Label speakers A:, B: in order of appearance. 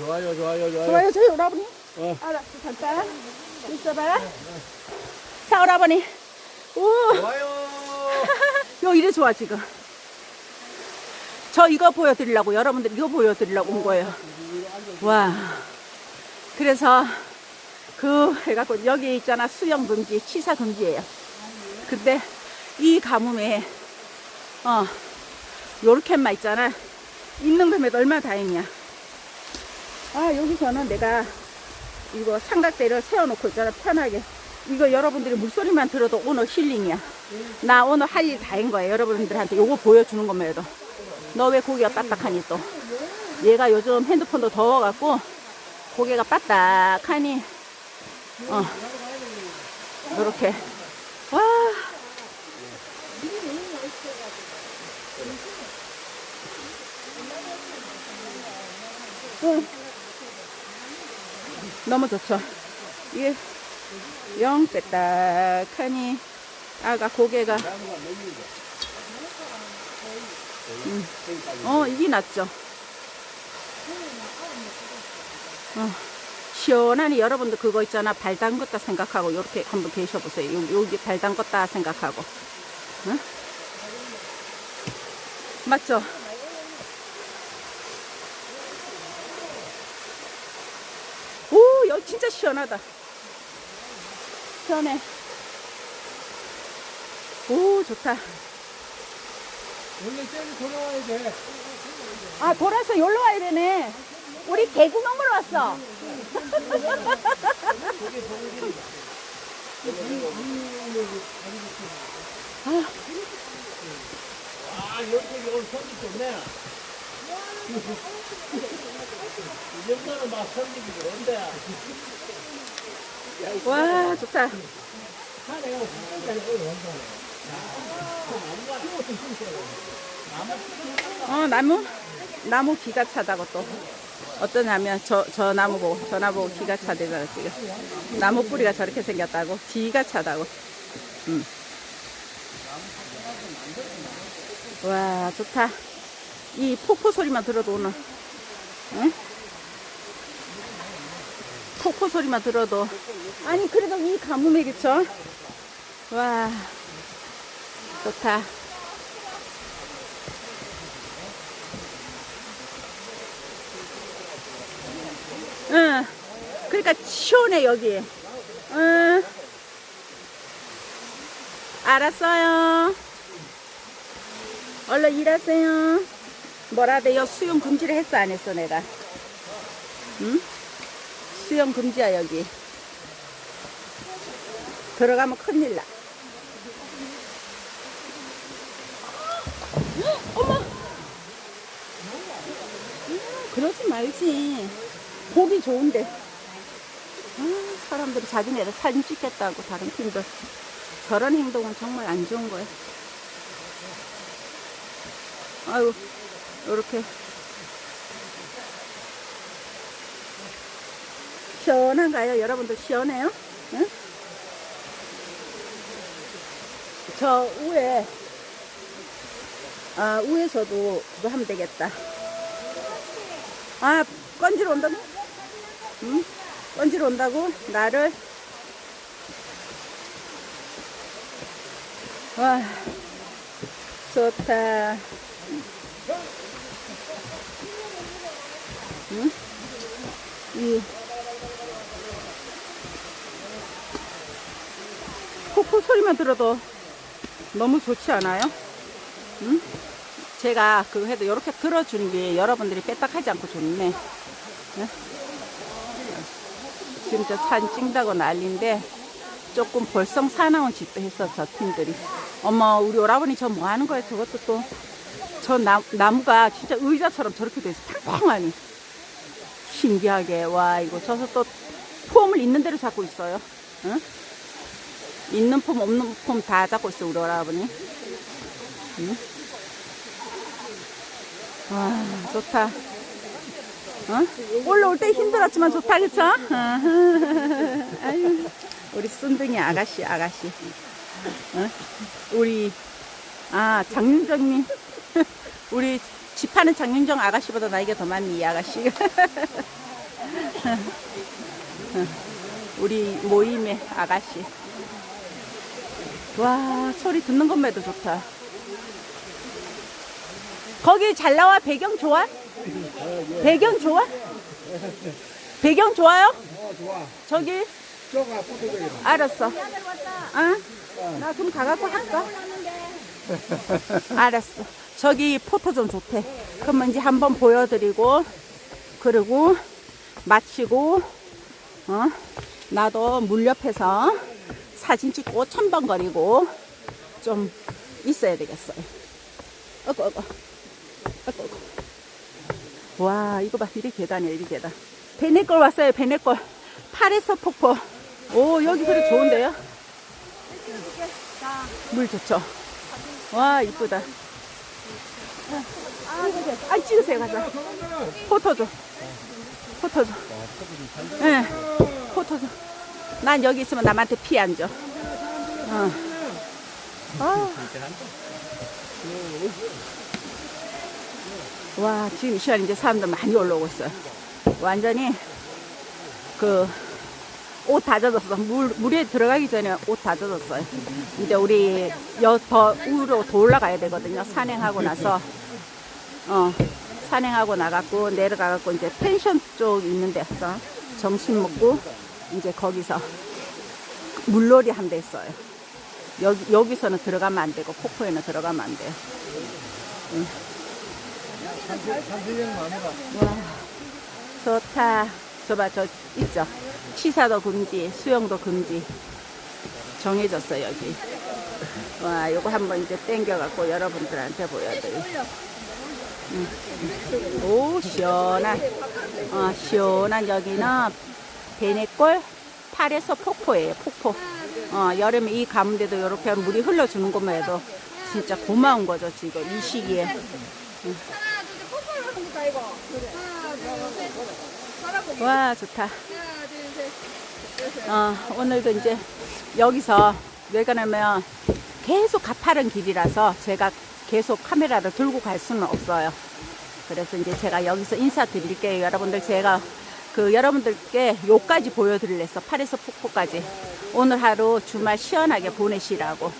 A: 좋아요, 좋아요, 좋아요.
B: 좋아요, 저희 오라버니.
A: 어.
B: 알았어, 잠깐. 있어봐. 자, 오라버니. 오,
A: 좋아요.
B: 요 이래 좋아, 지금. 저 이거 보여드리려고, 여러분들 이거 보여드리려고 온 거예요. 와. 그래서, 그, 해갖고, 여기 있잖아, 수영 금지, 취사 금지예요. 근데, 이 가뭄에, 어, 요렇게만 있잖아. 있는 금에도 얼마나 다행이야. 아, 여기서는 내가 이거 삼각대를 세워놓고 있잖아, 편하게. 이거 여러분들이 물소리만 들어도 오늘 힐링이야. 나 오늘 할 일 다 한 거야. 여러분들한테 요거 보여주는 것만 해도. 너 왜 고기가 빡빡하니 또. 얘가 요즘 핸드폰도 더워갖고 고개가 빡빡하니, 어, 요렇게. 와. 응. 너무 좋죠. 이게 영 빼딱하니 아가 고개가 음. 어 이게 낫죠. 어. 시원하니 여러분들 그거 있잖아 발 담궜다 생각하고 이렇게 한번 계셔보세요. 요, 여기 발 담궜다 생각하고. 응? 맞죠? 오, 여기 진짜 시원하다. 시원해. 오, 좋다.
A: 원래 쟤는 돌아와야 돼.
B: 아, 돌아서 여기로 와야 되네. 우리 개구멍으로 왔어.
A: 아, 여기 오늘 선지 좋네.
B: 와, 좋다. 어, 나무? 나무 기가 차다고 또. 어떠냐면, 저, 저 나무 보고, 저 나무 보고 기가 차대잖아, 지금. 나무 뿌리가 저렇게 생겼다고. 기가 차다고. 음. 와, 좋다. 이 폭포 소리만 들어도 오늘. 응? 폭포 소리만 들어도. 아니, 그래도 이 가뭄에 그쵸? 와, 좋다. 응. 그러니까 시원해 여기. 응. 알았어요. 얼른 일하세요. 뭐라 돼요? 수영 금지를 했어 안 했어 내가? 응? 수영 금지야 여기. 들어가면 큰일 나. 어머. 그러지 말지. 보기 좋은데. 아, 사람들이 자기네를 사진 찍겠다고 다른 팀들. 저런 행동은 정말 안 좋은 거예요. 아유, 요렇게. 시원한가요? 여러분들 시원해요? 응? 저 위에, 아, 위에서도 그거 하면 되겠다. 아, 건지러 온다고? 응? 건지러 온다고? 나를? 와, 좋다. 응? 이, 폭포 소리만 들어도 너무 좋지 않아요? 응? 제가 그거 해도 이렇게 들어주는 게 여러분들이 빼딱하지 않고 좋네. 응? 지금 저 사진 찍다고 난리인데 조금 벌성 사나운 짓도 했어 저 팀들이. 어머 우리 오라버니 저 뭐 하는 거야 저것도 또. 저 나, 나무가 진짜 의자처럼 저렇게 돼 있어 팡팡하니. 신기하게 와 이거 저서 또 폼을 있는 대로 잡고 있어요. 응? 있는 폼 없는 폼 다 잡고 있어 우리 오라버니. 응? 와 좋다. 어? 올라올 때 힘들었지만 좋다 그쵸? 아유 우리 순둥이 아가씨 아가씨. 어? 우리 아 장윤정님 우리 집하는 장윤정 아가씨보다 나이가 더 많니 이 아가씨가. 우리 모임의 아가씨. 와, 소리 듣는 것만 해도 좋다. 거기 잘 나와? 배경 좋아? 배경 좋아? 배경 좋아요?
A: 어 좋아.
B: 저기. 알았어. 어? 나 그럼 가갖고 할까? 알았어. 저기 포토 좀 좋대. 그러면 이제 한번 보여드리고, 그리고 마치고, 어? 나도 물 옆에서 사진 찍고 첨벙거리고 좀 있어야 되겠어요. 어구, 어구. 어구, 어구. 와, 이거 봐. 이리 계단이야, 이리 계단. 베네골 왔어요, 베네골. 팔에서 폭포. 오, 여기 그래 좋은데요? 물 좋죠? 와, 이쁘다. 아, 찍으세요, 가서. 포토 줘. 포토 줘. 예, 포토 줘. 난 여기 있으면 남한테 피안 줘. 어. 아. 와, 지금 이 시간 이제 사람들 많이 올라오고 있어요. 완전히 그 옷 다 젖었어. 물, 물에 들어가기 전에 옷 다 젖었어요. 이제 우리 여, 더 위로 더 올라가야 되거든요. 산행하고 나서. 어, 산행하고 나갔고 내려가갖고 이제 펜션 쪽 있는 데서 점심 먹고 이제 거기서 물놀이 한대 있어요. 여기, 여기서는 들어가면 안 되고 폭포에는 들어가면 안 돼요.
A: 마누라.
B: 와, 좋다. 저봐, 저 있죠? 시사도 금지, 수영도 금지. 정해졌어, 여기. 와, 요거 한번 이제 땡겨갖고 여러분들한테 보여드릴. 음. 오, 시원한. 어, 시원한 여기는 베네골 팔에서 폭포예요, 폭포. 어, 여름에 이 가운데도 이렇게 물이 흘러주는 것만 해도 진짜 고마운 거죠, 지금 이 시기에. 와, 좋다. 어, 오늘도 이제 여기서 왜 그러냐면 계속 가파른 길이라서 제가 계속 카메라를 들고 갈 수는 없어요. 그래서 이제 제가 여기서 인사드릴게요. 여러분들 제가 그 여러분들께 요까지 보여드릴랬어. 팔에서 폭포까지. 오늘 하루 주말 시원하게 보내시라고.